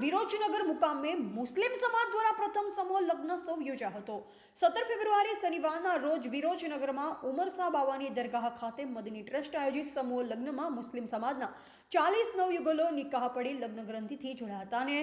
વિરોચનગર મુકામે મુસ્લિમ સમાજ દ્વારા પ્રથમ સમૂહ લગ્નોત્સવ યોજાયો હતો. સત્તર ફેબ્રુઆરી શનિવારના રોજ વિરોચનગરમાં ઉમરસા બાવાની દરગાહ ખાતે મદની ટ્રસ્ટ આયોજિત સમૂહ લગ્નમાં મુસ્લિમ સમાજના ચાલીસ નવયુગલો નિકાહ પડી લગ્ન ગ્રંથિથી જોડાયા હતા અને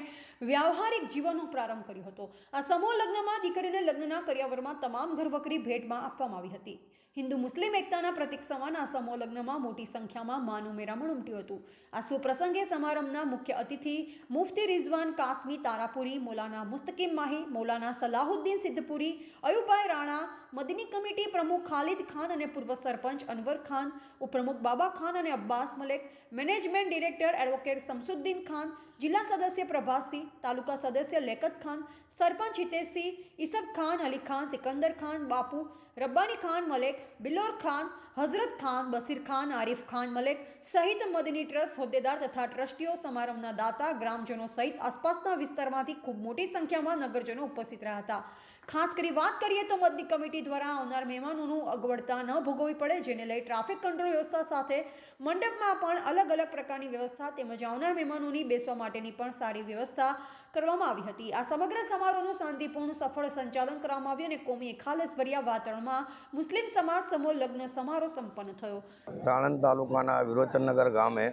વ્યવહારિક જીવનનો પ્રારંભ કર્યો હતો. આ સમૂહ લગ્નમાં દીકરીને લગ્નના કર્યાવરમાં તમામ ઘરવકરી ભેટમાં આપવામાં આવી હતી. હિન્દુ મુસ્લિમ એકતાના પ્રતિક સમાન સમૂહ લગ્નમાં મોટી સંખ્યામાં માન ઉમેરામણ ઉમટ્યું હતું. આ સુપ્રસંગે સમારંભના મુખ્ય અતિથિ મુફ્તી રિઝવાન કાસમી તારાપુરી, મૌલાના મુસ્તકીમ માહી, મૌલાના સલાહુદ્દીન સિદ્ધપુરી અયુબભાઈ રાણા, મદની કમિટી પ્રમુખ ખાલિદ ખાન અને પૂર્વ સરપંચ અનવર ખાન, ઉપપ્રમુખ બાબા ખાન અને Abbas Malek, management director advocate Shamsuddin Khan, જિલ્લા સદસ્ય પ્રભાસિંહ તાલુકા સદસ્ય લેકત ખાન, સરપંચ હિતેશસિંહ, ઈસબ ખાન, અલી ખાન, સિકંદર ખાન, બાપુ રબ્બાની ખાન મલેક બિલોર ખાન હઝરત ખાન બસીર ખાન, આરિફ ખાન, મલેક સહિત મદની ટ્રસ્ટ, હોદ્દેદાર તથા ટ્રસ્ટીઓ સમારંભના દાતા, ગ્રામજનો સહિત આસપાસના વિસ્તારમાંથી ખૂબ મોટી સંખ્યામાં નગરજનો ઉપસ્થિત રહ્યા હતા. ખાસ કરી વાત કરીએ તો મદની કમિટી દ્વારા આવનાર મહેમાનોનું અગવડતા ન ભોગવવી પડે, જેને લઈ ટ્રાફિક કંટ્રોલ વ્યવસ્થા સાથે મંડપમાં પણ અલગ અલગ પ્રકારની વ્યવસ્થા તેમજ આવનાર મહેમાનોની બેસવા માટેની પણ સારી વ્યવસ્થા કરવામાં આવી હતી. આ સમગ્ર સમારોહનું શાંતિપૂર્ણ, સફળ સંચાલન કરવામાં આવ્યું અને કોમી ખાલસભર્યા વાતાવરણમાં મુસ્લિમ સમાજ સમૂહ લગ્ન સમારોહ સંપન્ન થયો. સાણંદ તાલુકાના વિરોચનનગર ગામે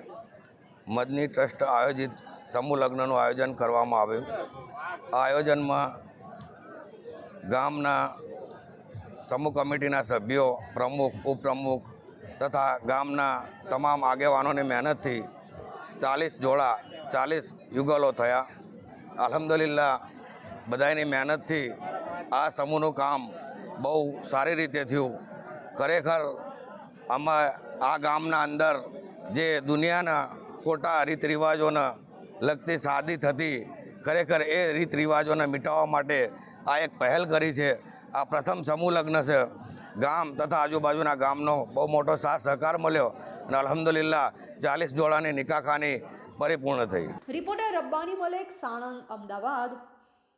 મદની ટ્રસ્ટ આયોજિત સમૂહ લગ્નનું આયોજન કરવામાં આવ્યું. આ આયોજનમાં ગામના સમૂહ કમિટીના સભ્યો, પ્રમુખ, ઉપપ્રમુખ તથા ગામના તમામ આગેવાનોની મહેનતથી ચાલીસ જોડા, ચાલીસ યુગલો થયા. અલહમદુલિલ્લા બધાની મહેનતથી આ સમૂહનું કામ બહુ સારી રીતે થયું. ખરેખર આમાં આ ગામના અંદર જે દુનિયાના ખોટા રીત રિવાજોને લગતી સાદી થતી ખરેખર એ રીત રિવાજોને મિટાવવા માટે આ એક પહેલ કરી છે. આ પ્રથમ સમૂહ લગ્ન છે. ગામ તથા આજુબાજુના ગામનો બહુ મોટો સાથ સહકાર મળ્યો અને અલહમદુલિલ્લા ચાલીસ જોડાની નિકાખાની પરિપૂર્ણ થઈ. રિપોર્ટર રબ્બાની મલેક, સાણંદ, અમદાવાદ.